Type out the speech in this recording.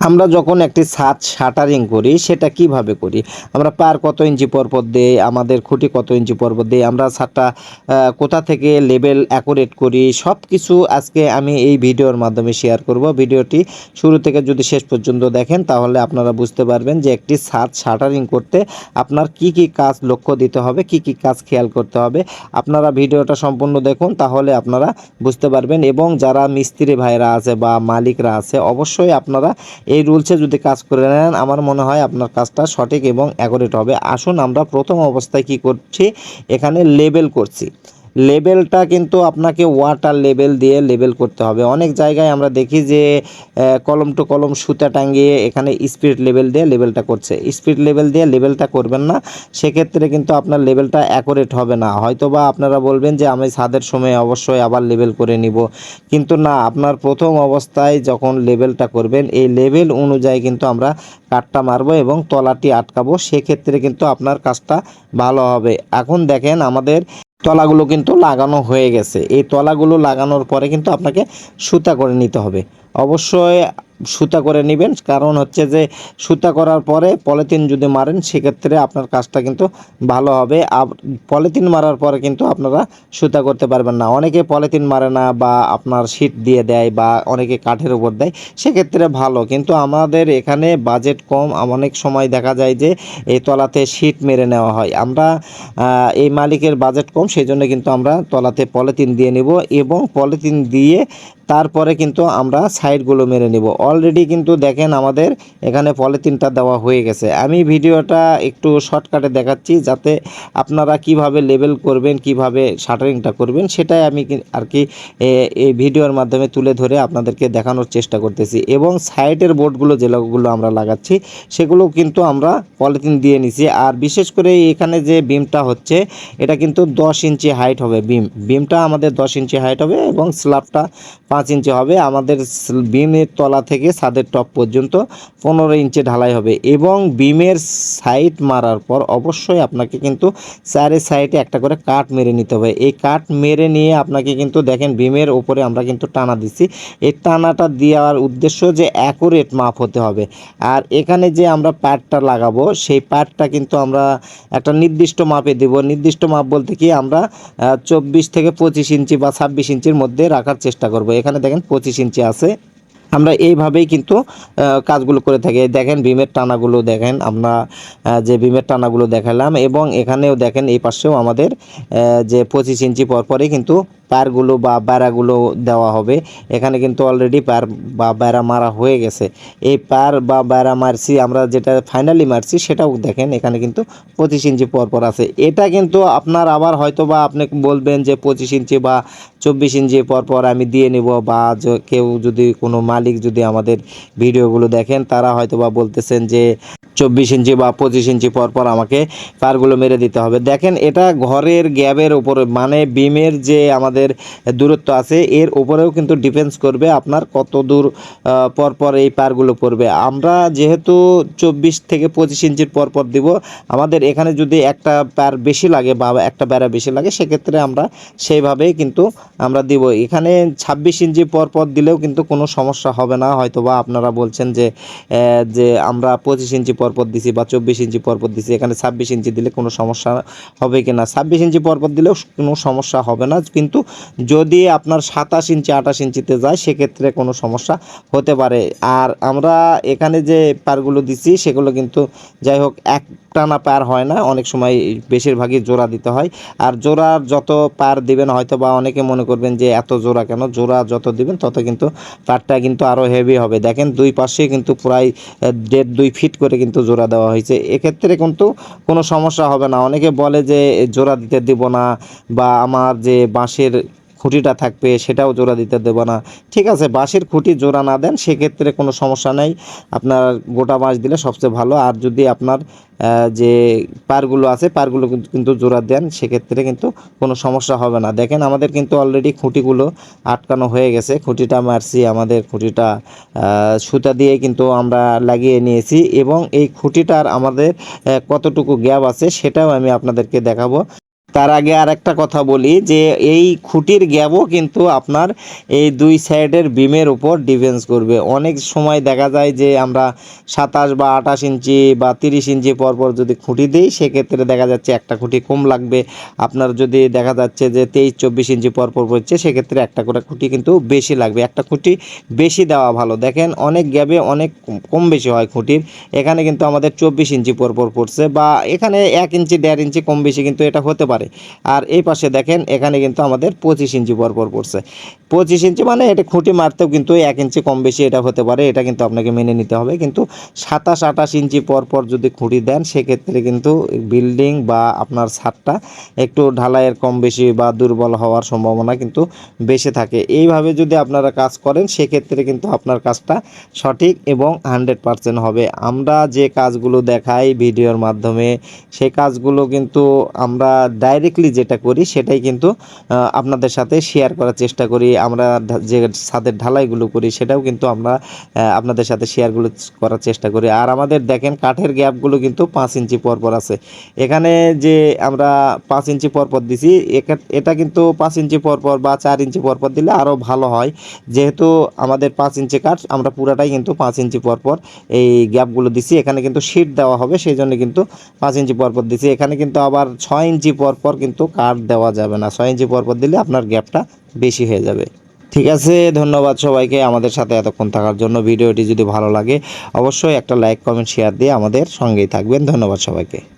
আমরা যখন একটি ছাদ শাটারিং করি, সেটা কীভাবে করি? আমরা পার কত ইঞ্চি পরপর দেই, আমাদের খুঁটি কত ইঞ্চি পরপর দেই, আমরা ছাদটা কোথা থেকে লেভেল অ্যাকুরেট করি সব কিছু আজকে আমি এই ভিডিওর মাধ্যমে শেয়ার করব। ভিডিওটি শুরু থেকে যদি শেষ পর্যন্ত দেখেন, তাহলে আপনারা বুঝতে পারবেন যে একটি ছাদ শাটারিং করতে আপনার কি কি কাজ লক্ষ্য দিতে হবে, কি কি কাজ খেয়াল করতে হবে। আপনারা ভিডিওটা সম্পূর্ণ দেখুন, তাহলে আপনারা বুঝতে পারবেন। এবং যারা মিস্ত্রি ভাইরা আছে বা মালিকরা আছে, অবশ্যই আপনারা এই রুলসে যদি কাজ করে নেন, আমার মনে হয় আপনার কাজটা সঠিক এবং অ্যাকুরেট হবে। আসুন আমরা প্রথম অবস্থায় কি করছি? এখানে লেবেল করছি। লেবেলটা কিন্তু আপনাকে ওয়াটার লেবেল দিয়ে লেবেল করতে হবে। অনেক জায়গায় আমরা দেখি যে কলম টু কলম সুতা টাঙ্গিয়ে এখানে স্পিড লেভেল দিয়ে লেবেলটা করছে। স্পিড লেভেল দিয়ে লেবেলটা করবেন না, সেক্ষেত্রে কিন্তু আপনার লেবেলটা অ্যাকুরেট হবে না। হয়তো বা আপনারা বলবেন যে, আমি ছাদের সময় অবশ্যই আবার লেবেল করে নিব। কিন্তু না, আপনার প্রথম অবস্থায় যখন লেবেলটা করবেন, এই লেবেল অনুযায়ী কিন্তু আমরা কাঠটা মারবো এবং তলাটি আটকাবো। সেক্ষেত্রে কিন্তু আপনার কাজটা ভালো হবে। এখন দেখেন আমাদের তলাগুলো কিন্তু লাগানো হয়ে গেছে। এই তলাগুলো লাগানোর পরে কিন্তু আপনাকে সুতা করে নিতে হবে। অবশ্যই সুতা করে নেবেন। কারণ হচ্ছে যে, সুতা করার পরে পলিথিন যদি মারেন, সেক্ষেত্রে আপনার কাজটা কিন্তু ভালো হবে। আর পলিথিন মারার পরে কিন্তু আপনারা সুতা করতে পারবেন না। অনেকে পলিথিন মারে না বা আপনার শীট দিয়ে দেয় বা অনেকে কাঠের উপর দেয়, সেক্ষেত্রে ভালো। কিন্তু আমাদের এখানে বাজেট কম। অনেক সময় দেখা যায় যে, এই তলাতে শীট মেরে নেওয়া হয়। আমরা এই মালিকের বাজেট কম সেই জন্য কিন্তু আমরা তলাতে পলিথিন দিয়ে নেব এবং পলিথিন দিয়ে তারপরে কিন্তু আমরা সাইডগুলো মেরে নিব। অলরেডি কিন্তু দেখেন আমাদের এখানে পলিথিনটা দেওয়া হয়ে গেছে। আমি ভিডিওটা একটু শর্টকাটে দেখাচ্ছি যাতে আপনারা কীভাবে লেবেল করবেন, কীভাবে শাটারিংটা করবেন, সেটাই আমি আর কি এই ভিডিওর মাধ্যমে তুলে ধরে আপনাদেরকে দেখানোর চেষ্টা করতেছি। এবং সাইডের বোর্ডগুলো যেগুলো আমরা লাগাচ্ছি সেগুলো কিন্তু আমরা পলিথিন দিয়ে নিছি। আর বিশেষ করে এখানে যে বিমটা হচ্ছে, এটা কিন্তু দশ ইঞ্চি হাইট হবে বিম বিমটা আমাদের দশ ইঞ্চি হাইট হবে এবং স্ল্যাবটা পাঁচ ইঞ্চি হবে। আমাদের বিমের তলা থেকে ছাদের টপ পর্যন্ত পনেরো ইঞ্চি ঢালাই হবে এবং বিমের সাইড মারার পর অবশ্যই আপনাকে কিন্তু চারের সাইডে একটা করে কাঠ মেরে নিতে হবে। এই কাঠ মেরে নিয়ে আপনাকে কিন্তু দেখেন বিমের ওপরে আমরা কিন্তু টানা দিচ্ছি এই টানাটা দেওয়ার উদ্দেশ্য যে অ্যাকুরেট মাপ হতে হবে। আর এখানে যে আমরা প্যাডটা লাগাবো, সেই প্যাডটা কিন্তু আমরা একটা নির্দিষ্ট মাপে দেব। নির্দিষ্ট মাপ বলতে কি আমরা চব্বিশ থেকে পঁচিশ ইঞ্চি বা ছাব্বিশ ইঞ্চির মধ্যে রাখার চেষ্টা করব। এখানে দেখেন পঁচিশ ইঞ্চি আছে। আমরা এইভাবেই কিন্তু কাজগুলো করে থাকি। দেখেন ভীমের টানাগুলো দেখেন, আমরা যে ভীমের টানাগুলো দেখালাম এবং এখানেও দেখেন, এই পাশেও আমাদের যে পঁচিশ ইঞ্চি পরপরই কিন্তু পারগুলো বা বেড়াগুলো দেওয়া হবে। এখানে কিন্তু অলরেডি পার বা বেড়া মারা হয়ে গেছে। এই পার বা বেড়া মারছি, আমরা যেটা ফাইনালি মারছি সেটাও দেখেন, এখানে কিন্তু পঁচিশ ইঞ্চি পরপর আছে। এটা কিন্তু আপনার আবার হয়তো বা আপনি বলবেন যে পঁচিশ ইঞ্চি বা চব্বিশ ইঞ্চি পরপর আমি দিয়ে নিব, বা কেউ যদি কোনো মালিক যদি আমাদের ভিডিওগুলো দেখেন, তারা হয়তো বা বলতেছেন যে চব্বিশ ইঞ্চি বা পঁচিশ ইঞ্চি পরপর আমাকে পারগুলো মেরে দিতে হবে। দেখেন এটা ঘরের গ্যাবের উপরে মানে বিমের যে আমাদের দূরত্ব আছে এর উপরেও কিন্তু ডিপেন্স করবে আপনার কত দূর আহ, পরপর এই পারগুলো পড়বে। আমরা যেহেতু চব্বিশ থেকে পঁচিশ ইঞ্চির পরপর দিব আমাদের এখানে যদি একটা পার বেশি লাগে বা একটা বেড়া বেশি লাগে সেক্ষেত্রে আমরা সেইভাবেই কিন্তু আমরা দিব। এখানে ছাব্বিশ ইঞ্চি পরপর দিলেও কিন্তু কোনো সমস্যা হবে না। হয়তো বা আপনারা বলছেন যে যে আমরা পঁচিশ ইঞ্চি পরপর দিছি বা চব্বিশ ইঞ্চি পরপর দিছি এখানে ছাব্বিশ ইঞ্চি দিলে কোনো সমস্যা হবে কি না ছাব্বিশ ইঞ্চি পরপর দিলেও কোনো সমস্যা হবে না। কিন্তু যদি আপনার সাতাশ ইঞ্চি, আঠাশ ইঞ্চিতে যায়, সেক্ষেত্রে কোনো সমস্যা হতে পারে। আর আমরা এখানে যে পারগুলো দিছি, সেগুলো কিন্তু যাই হোক, এক টানা পার হয় না, অনেক সময় বেশিরভাগই জোড়া দিতে হয়। আর জোড়ার যত পার দিবেন হয়তো বা অনেকে মনে করবেন যে এত জোড়া কেন? জোড়া যত দিবেন, তত কিন্তু পারটা কিন্তু আরও হেভি হবে। দেখেন দুই পাশে কিন্তু প্রায় দেড় দুই ফিট করে কিন্তু জোড়া দেওয়া হয়েছে। এক্ষেত্রে কিন্তু কোনো সমস্যা হবে না। অনেকে বলে যে জোড়া দিতে দিব না বা আমার যে বাঁশের খুঁটিটা থাকবে, সেটাও জোড়া দিতে দেবো না। ঠিক আছে, বাঁশের খুঁটি জোড়া না দেন, সেক্ষেত্রে কোনো সমস্যা নেই। আপনার গোটা বাঁশ দিলে সবচেয়ে ভালো। আর যদি আপনার যে পারগুলো আছে পারগুলো কিন্তু- জোড়া দেন, সেক্ষেত্রে কিন্তু কোনো সমস্যা হবে না। দেখেন, আমাদের কিন্তু অলরেডি খুঁটিগুলো আটকানো হয়ে গেছে। খুঁটিটা মারছি, আমাদের খুঁটিটা সুতা দিয়ে কিন্তু আমরা লাগিয়ে নিয়েছি। এবং এই খুঁটিটার আমাদের কতটুকু গ্যাপ আছে, সেটাও আমি আপনাদেরকে দেখাবো। তার আগে আর একটা কথা বলি যে এই খুঁটির গ্যাপও কিন্তু আপনার এই দুই সাইডের বিমের উপর ডিফেন্স করবে। অনেক সময় দেখা যায় যে আমরা সাতাশ বা আঠাশ ইঞ্চি বা তিরিশ ইঞ্চি পরপর যদি খুঁটি দিই, সেক্ষেত্রে দেখা যাচ্ছে একটা খুঁটি কম লাগবে। আপনার যদি দেখা যাচ্ছে যে তেইশ, চব্বিশ ইঞ্চি পরপর পড়ছে সেক্ষেত্রে একটা করে খুঁটি কিন্তু বেশি লাগবে। একটা খুঁটি বেশি দেওয়া ভালো। দেখেন, অনেক গ্যাপে অনেক কম বেশি হয় খুঁটির। এখানে কিন্তু আমাদের চব্বিশ ইঞ্চি পরপর পড়ছে বা এখানে এক ইঞ্চি, দেড় ইঞ্চি কম বেশি কিন্তু এটা হতে পারে। আর এই পাশে দেখেন, এখানে কিন্তু আমাদের পঁচিশ ইঞ্চি পরপর পড়ছে। পঁচিশ ইঞ্চি মানে এটা খুঁটি মারতেও কিন্তু এক ইঞ্চি কম বেশি এটা হতে পারে, এটা কিন্তু আপনাকে মেনে নিতে হবে। কিন্তু সাতাশ, আঠাশ ইঞ্চি পরপর যদি খুঁটি দেন, সেক্ষেত্রে কিন্তু বিল্ডিং বা আপনার ছাদটা একটু ঢালাইয়ের কম বেশি বা দুর্বল হওয়ার সম্ভাবনা কিন্তু বেশি থাকে। এইভাবে যদি আপনারা কাজ করেন, সেক্ষেত্রে কিন্তু আপনার কাজটা সঠিক এবং হান্ড্রেড পারসেন্ট হবে। আমরা যে কাজগুলো দেখাই ভিডিওর মাধ্যমে সেই কাজগুলো কিন্তু আমরা ডাইরেক্টলি যেটা করি, সেটাই কিন্তু আপনাদের সাথে শেয়ার করার চেষ্টা করি। আমরা যে ছাদের ঢালাইগুলো করি, সেটাও কিন্তু আমরা আপনাদের সাথে শেয়ারগুলো করার চেষ্টা করি। আর আমাদের দেখেন, কাঠের গ্যাপগুলো কিন্তু পাঁচ ইঞ্চি পরপর আছে। এখানে যে আমরা পাঁচ ইঞ্চি পরপর দিছি এটা কিন্তু পাঁচ ইঞ্চি পরপর বা চার ইঞ্চি পরপর দিলে আরও ভালো হয়। যেহেতু আমাদের পাঁচ ইঞ্চি কাঠ, আমরা পুরাটাই কিন্তু পাঁচ ইঞ্চি পরপর এই গ্যাপগুলো দিছি। এখানে কিন্তু শীট দেওয়া হবে, সেই জন্য কিন্তু পাঁচ ইঞ্চি পরপর দিছি। এখানে কিন্তু আবার ছয় ইঞ্চি পরপর কিন্তু কার্ড দেওয়া যাবে না। ছয় ইঞ্চি পরপর দিলে আপনার গ্যাপটা বেশি হয়ে যাবে। ঠিক আছে, ধন্যবাদ সবাইকে আমাদের সাথে এতক্ষণ থাকার জন্য। ভিডিওটি যদি ভালো লাগে, অবশ্যই একটা লাইক কমেন্ট শেয়ার দিয়ে আমাদের সঙ্গেই থাকবেন। ধন্যবাদ সবাইকে।